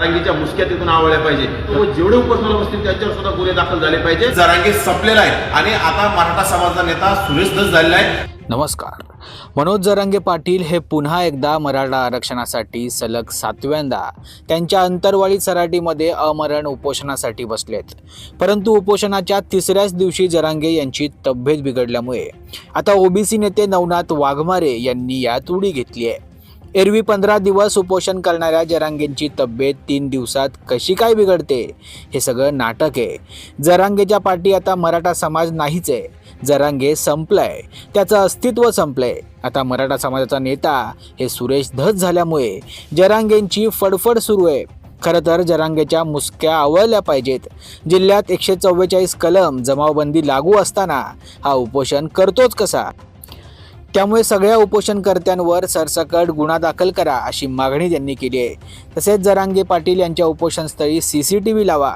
जरांगीच्या मुसक्या तिथून आवळल्या पाहिजे. व जेवढे उपोषणाला बसतील त्यांच्यावर सुद्धा गुन्हे दाखल झाले पाहिजे. जरांगी संपलेला आहे आणि आता मराठा समाजाचा नेता सुरेश धस झालेला आहे. नमस्कार. मनोज जरांगे पाटील हे पुन्हा एकदा मराठा आरक्षणासाठी सलग सातव्यांदा त्यांच्या अंतरवाळी सराटीमध्ये अमरण उपोषणासाठी बसलेत. परंतु उपोषणाच्या तिसऱ्याच दिवशी जरांगे यांची तब्येत बिघडल्यामुळे आता ओबीसी नेते नवनाथ वाघमारे यांनी यात उडी घेतली आहे. एरवी पंधरा दिवस उपोषण करणाऱ्या जरांगेंची तब्येत तीन दिवसात कशी काय बिघडते? हे सगळं नाटक आहे. जरांगेच्या पाठी आता मराठा समाज नाहीच आहे. जरांगे संपलाय. त्याचं अस्तित्व संपलंय. आता मराठा समाजाचा नेता हे सुरेश धस झाल्यामुळे जरांगेंची फडफड सुरू आहे. खरं तर जरांगेच्या मुसक्या आवळल्या पाहिजेत. जिल्ह्यात एकशे चव्वेचाळीस कलम जमावबंदी लागू असताना हा उपोषण करतोच कसा? त्यामुळे सगळ्या उपोषणकर्त्यांवर सरसकट गुन्हा दाखल करा अशी मागणी त्यांनी केली आहे. तसेच जरांगे पाटील यांच्या उपोषणस्थळी सी सी टी व्ही लावा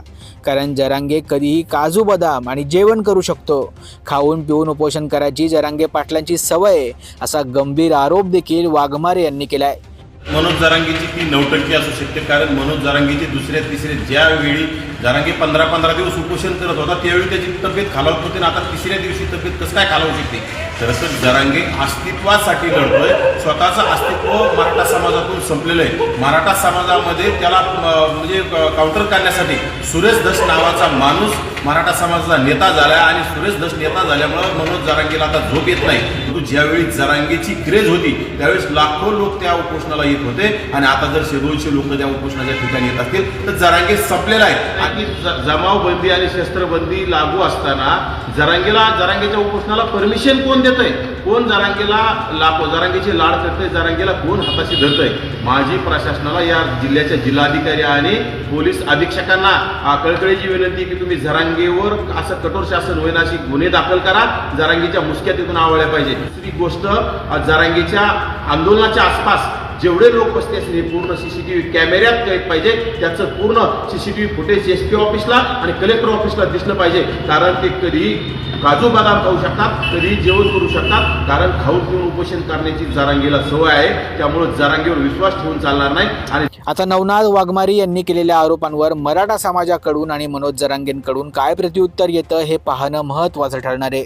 कारण जरांगे कधीही काजू बदाम आणि जेवण करू शकतो. खाऊन पिऊन उपोषण करायची जरांगे पाटलांची सवय आहे, असा गंभीर आरोप देखील वाघमारे यांनी केला आहे मनोज जरांगेची ती नौटंकी असू शकते कारण मनोज जरांगीची दुसऱ्या तिसऱ्या ज्यावेळी कारण जरांगी पंधरा पंधरा दिवस उपोषण करत होता त्यावेळी त्याची तब्येत खालावत होती आणि आता तिसऱ्या दिवशी तब्येत कसं काय खालावू शकते? खरं तर जरांगे अस्तित्वासाठी लढतोय. स्वतःचं अस्तित्व मराठा समाजातून संपलेलं आहे. मराठा समाजामध्ये त्याला म्हणजे काउंटर करण्यासाठी सुरेश धस नावाचा माणूस मराठा समाजाचा नेता झाला आणि सुरेश धस नेता झाल्यामुळं मनोज जरांगेला आता झोप येत नाही. परंतु ज्यावेळी जरांगेची क्रेज होती त्यावेळेस लाखो लोक त्या उपोषणाला येत होते. आणि आता जर शेदोळचे लोक त्या उपोषणाच्या ठिकाणी येत असतील तर जरांगे संपलेला आहे. की ज- जमावबंदी आणि शस्त्रबंदी लागू असताना जरांगेला जरांगेच्या उपोषणाला परमिशन कोण देतंय? कोण जरांगीला लाखो जरांगीची लाड करतंय? जरांगीला कोण हाताशी धरतंय? माझी प्रशासनाला या जिल्ह्याच्या जिल्हाधिकारी आणि पोलीस अधीक्षकांना कळकळीची विनंती की तुम्ही जरांगेवर असं कठोर शासन होईल अशी गुन्हे दाखल करा. जरांगीच्या मुसक्या तिथून आवळल्या पाहिजे. दुसरी गोष्ट जरांगीच्या आंदोलनाच्या आसपास जेवढे लोक बसले असतील हे पूर्ण सीसीटीव्ही कॅमेऱ्यात कैद पाहिजे त्याचं पूर्ण सीसीटीव्ही फुटेज एस पी ऑफिसला आणि कलेक्टर ऑफिसला दिसलं पाहिजे. कारण ते कधी काजू बदाम खाऊ शकतात कधी जेवण करू शकतात कारण खाऊन पिऊन उपोषण करण्याची जरांगीला सवय आहे. त्यामुळे जरांगीवर विश्वास ठेवून चालणार नाही. आणि आता नवनाथ वाघमारी यांनी केलेल्या आरोपांवर मराठा समाजाकडून आणि मनोज जरांगेंकडून काय प्रत्युत्तर येतं हे पाहणं महत्त्वाचं ठरणार आहे.